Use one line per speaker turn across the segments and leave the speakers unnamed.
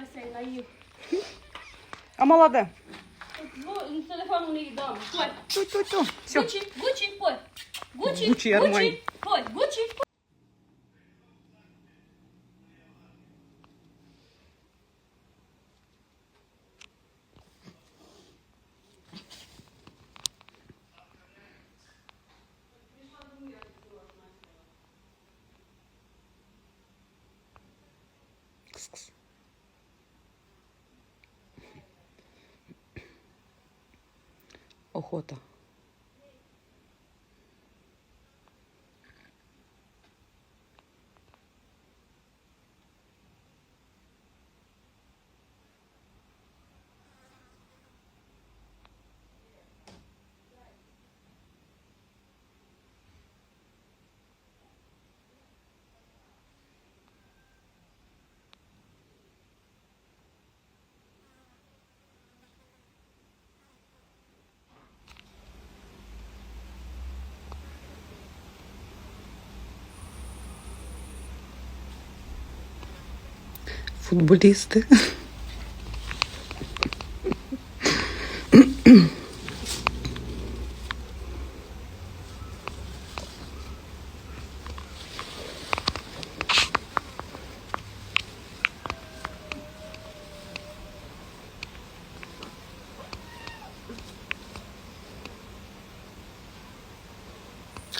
Веселий наїв.
А молоде?
Ну, і телефон не дам. Пой.
Тю-тю-тю. Все.
Гучі, Гучі, пой. Гучі,
Гучі, Армань.
Гучі, пой. Гучі, пой.
Охота. Футболісти.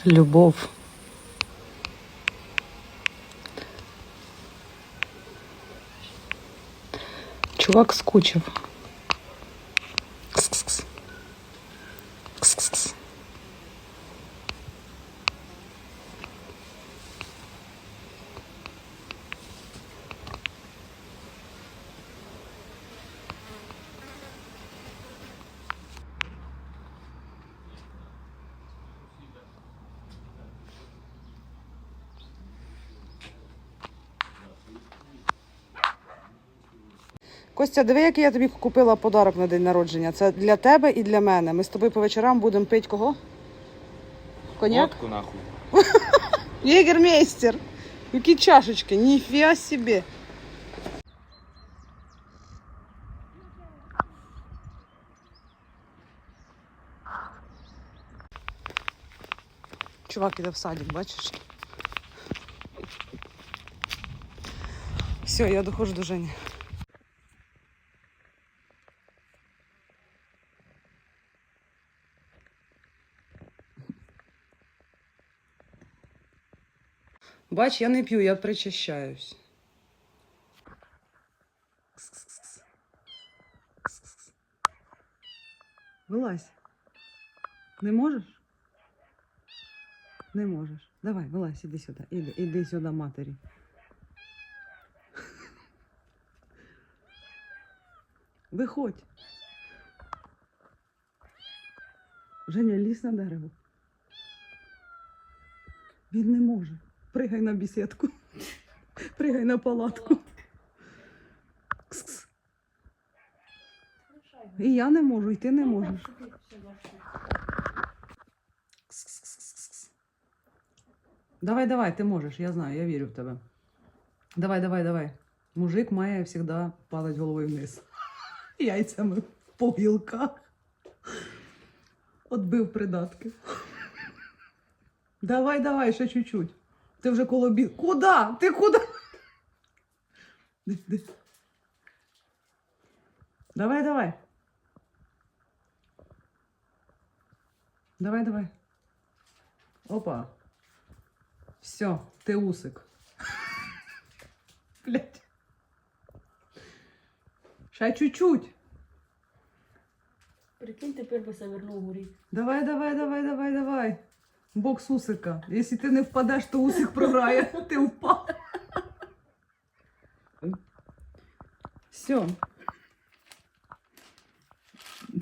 Любов. Чувак скучив. Кс-кс-кс. Кс-кс-кс. Костя, диви, який я тобі купила подарок на день народження. Це для тебе і для мене. Ми з тобою по вечорам будемо пити кого? Коньяк?
Водку нахуй.
Єгермейстер. Які чашечки, ніфіга собі. Чувак іде в садик, бачиш? Все, я доходжу до Жені. Бач, я не п'ю, я причащаюсь. Вилазь. Не можеш? Не можеш. Давай, вилазь, іди сюди. Іди, іди сюди, матері. Виходь. Женя, лізь на дерево. Він не може. Пригай на бісідку. Пригай на палатку. Кс-кс. І я не можу, і ти не можеш. Кс-кс-кс-кс-кс. Давай, давай, ти можеш, я знаю, я вірю в тебе. Давай, давай, давай. Мужик має завжди падати головою вниз. Яйцями по гілках. Отбив придатки. Давай, давай, ще чуть-чуть. Ти вже коло бі... Куда? Ти куди? Ди- ди. Давай, давай. Давай, давай. Опа. Все, ти усик. Блять. Ще чуть-чуть.
Прикинь, тепер би завернув горі.
Давай, давай, давай, давай, давай. Бокс усика. Якщо ти не впадеш, то усик програє. Ти впав. Все.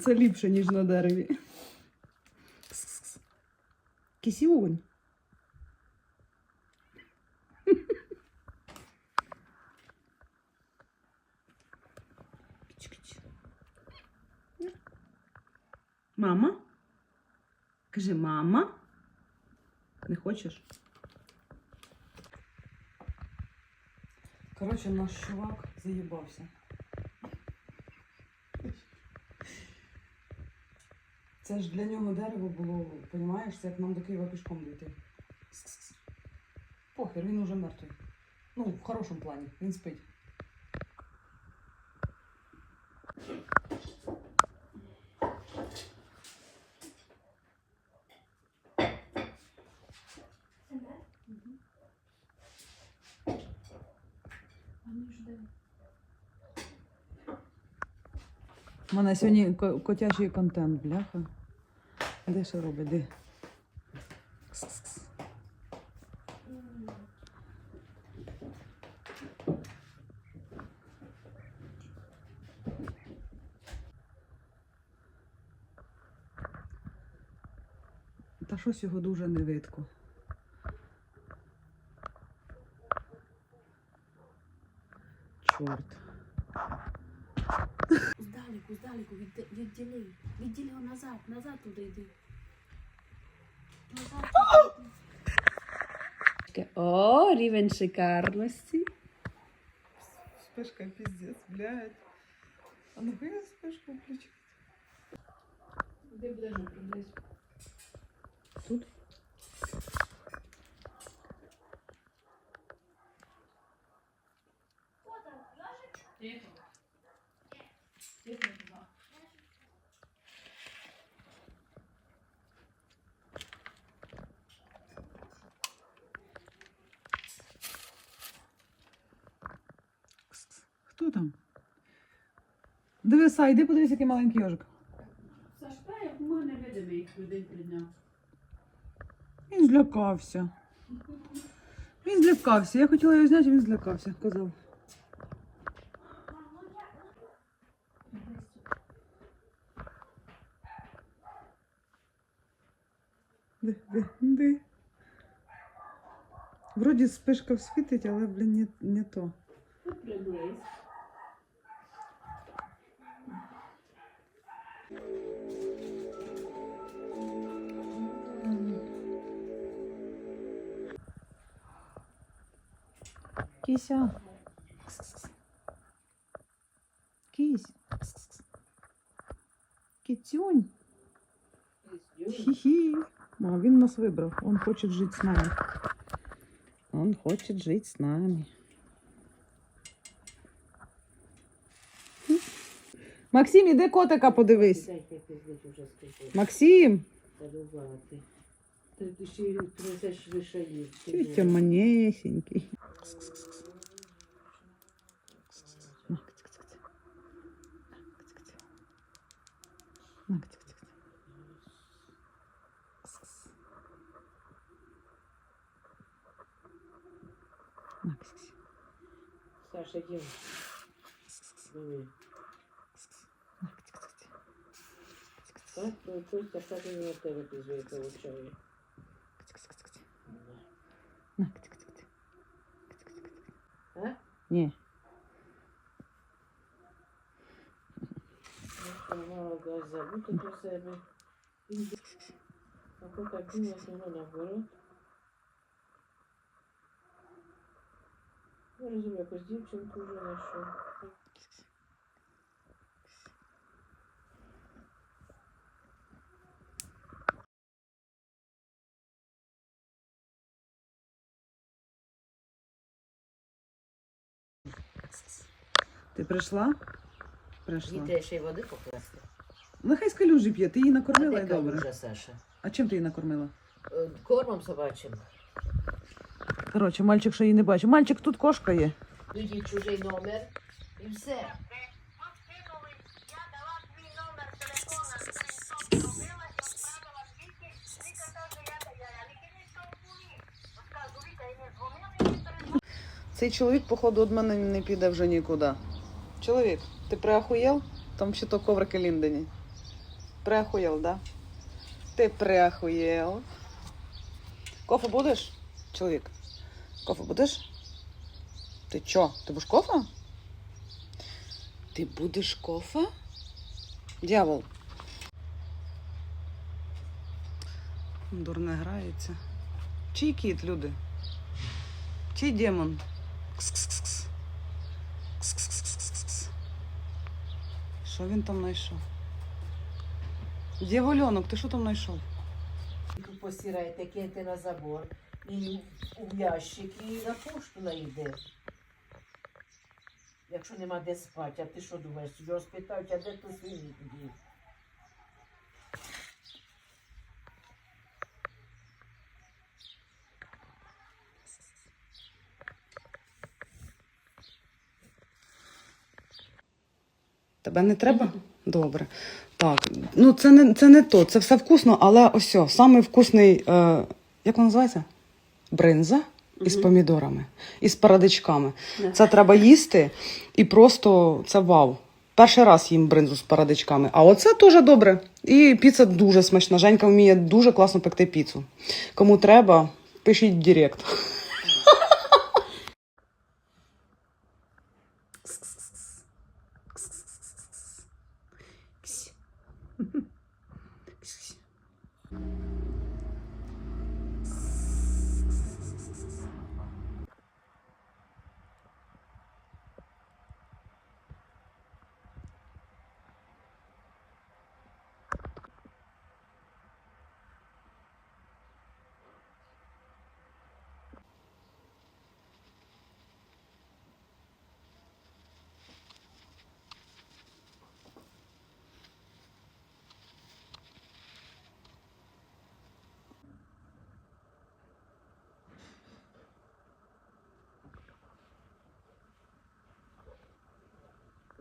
Це ліпше, ніж на дереві. Кисюнь. Мама? Кажи, мама не хочеш? Коротше, наш чувак заебався. Це ж для нього дерево було, розумієш, це як нам до Києва пішком дійти. Похер, він уже мертвий. Ну, в хорошому плані, він спить. У мене сьогодні ко- котячий контент, бляха. Де що робить? Де? Та щось його дуже не видко. Чорт.
Здалеку, здалеку, від, відділи. Відділи його назад, назад туди йди. Назад. О, рівень шикарності.
Вспышка пиздец, блядь. А нахуя вспышку включить?
Де будеш приблизь?
Тут? Хто там? Дивися, йди подивись, який маленький йожик.
Сашка, як ми не невидимий людей три дня.
Він злякався. Він злякався. Я хотіла його зняти, він злякався, казав. Де, де, де? Вроді спишка світить, але, блін, не, не то.
Приблизь.
Кися. Кись. Китюнь. Хі-хі. А він нас вибрав. Он хоче жити з нами. Он хоче жити з нами. Максим, іди котика подивись. Максим,
ти ще принесеш вишаїв.
тютя манесенький. На, кць-кць-кць. На, кць-кць-кць. На, кць-кць-кць. Кс-кс. На, кць-кць.
Саша, їм. Диви.
На, кць-кць-кць.
Так, то Костя каже, на тебе пізває, получає.
Кць-кць-кць. На, кць-кць-кць. Кць-кць-кць.
А?
Ні.
Мало забути про себе. Іди. А то так думає, воно наоборот. Я розумію, якусь дівчинку вже знайшов.
Ти прийшла? Прийшла.
Дітей ще й води покласти.
Нехай з калюжі п'є, ти її накормила і добре.
калюжа, Саша?
А чим ти її накормила?
Е, Кормом собачим.
Коротше, мальчик ще її не бачив. Мальчик, тут кошка є.
Тоді чужий номер і все.
Цей чоловік, походу, від мене не піде вже нікуди. Чоловік, ти приахуєл? Там ще то коврики ліндені. Приахуєл, да? Ти приахуєл. Кофе будеш? Чоловік. Кофе будеш? Ти чо? Ти будеш кофе? Ти будеш кофе? Дьявол. Дурне грається. Чий кіт, люди? Чий демон? Кс-кс-кс-кс. Кс-кс-кс-кс-кс. Що він там знайшов? Дєвольонок, ти що там знайшов?
Постираєте, киньте на забор. І у ящик, і на пошту найде. Якщо нема де спати, а ти що думаєш? Його спитають, а де ти свині тоді?
Тебе не треба? Добре. Так, ну це не, це не то, це все вкусно, але ось самий вкусний, е, як він називається? Бринза із помідорами, із парадичками. Це треба їсти і просто це вау. Перший раз їм бринзу з парадичками. А оце теж добре. І піца дуже смачна. Женька вміє дуже класно пекти піцу. Кому треба, пишіть в Директ.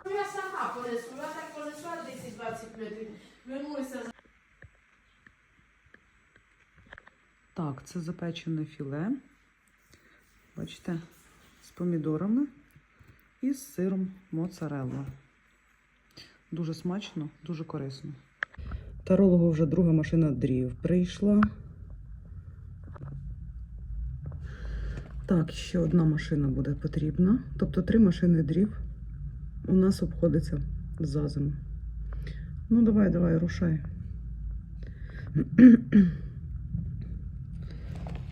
Ну, я сама понесу, так понесла 10-20 метрів.
Так, це запечене філе. Бачите, з помідорами і з сиром моцарелла. Дуже смачно, дуже корисно. Тарологу вже друга машина дрів прийшла. Так, ще одна машина буде потрібна. Тобто три машини дрів у нас обходиться за зиму. Ну, давай, давай, рушай.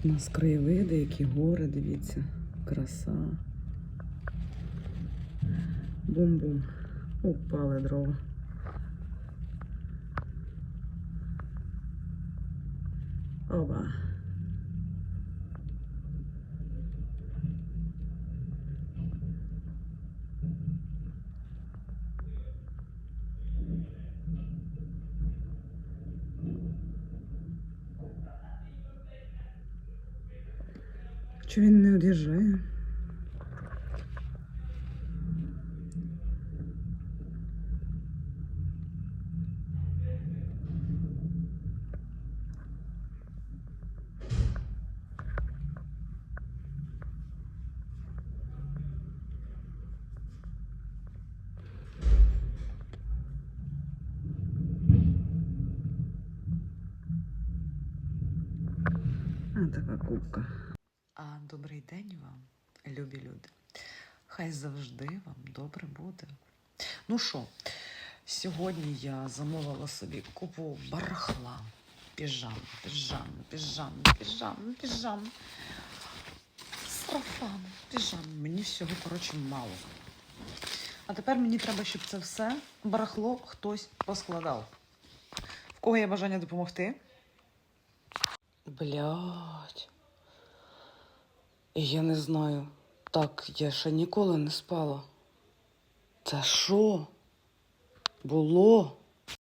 У нас краєвиди, які гори, дивіться, краса. Бум-бум. Упали дрова. Оба. Чи він не од'їжджає? А така кубка. Добрий день вам, любі люди. Хай завжди вам добре буде. Ну що, сьогодні я замовила собі купу барахла. Піжам, піжам, піжам, піжам, піжам. Сарафан, піжам. Мені всього, коротше, мало. А тепер мені треба, щоб це все барахло хтось поскладав. В кого є бажання допомогти? Блядь. Я не знаю. Так, я ще ніколи не спала. Це що? Було?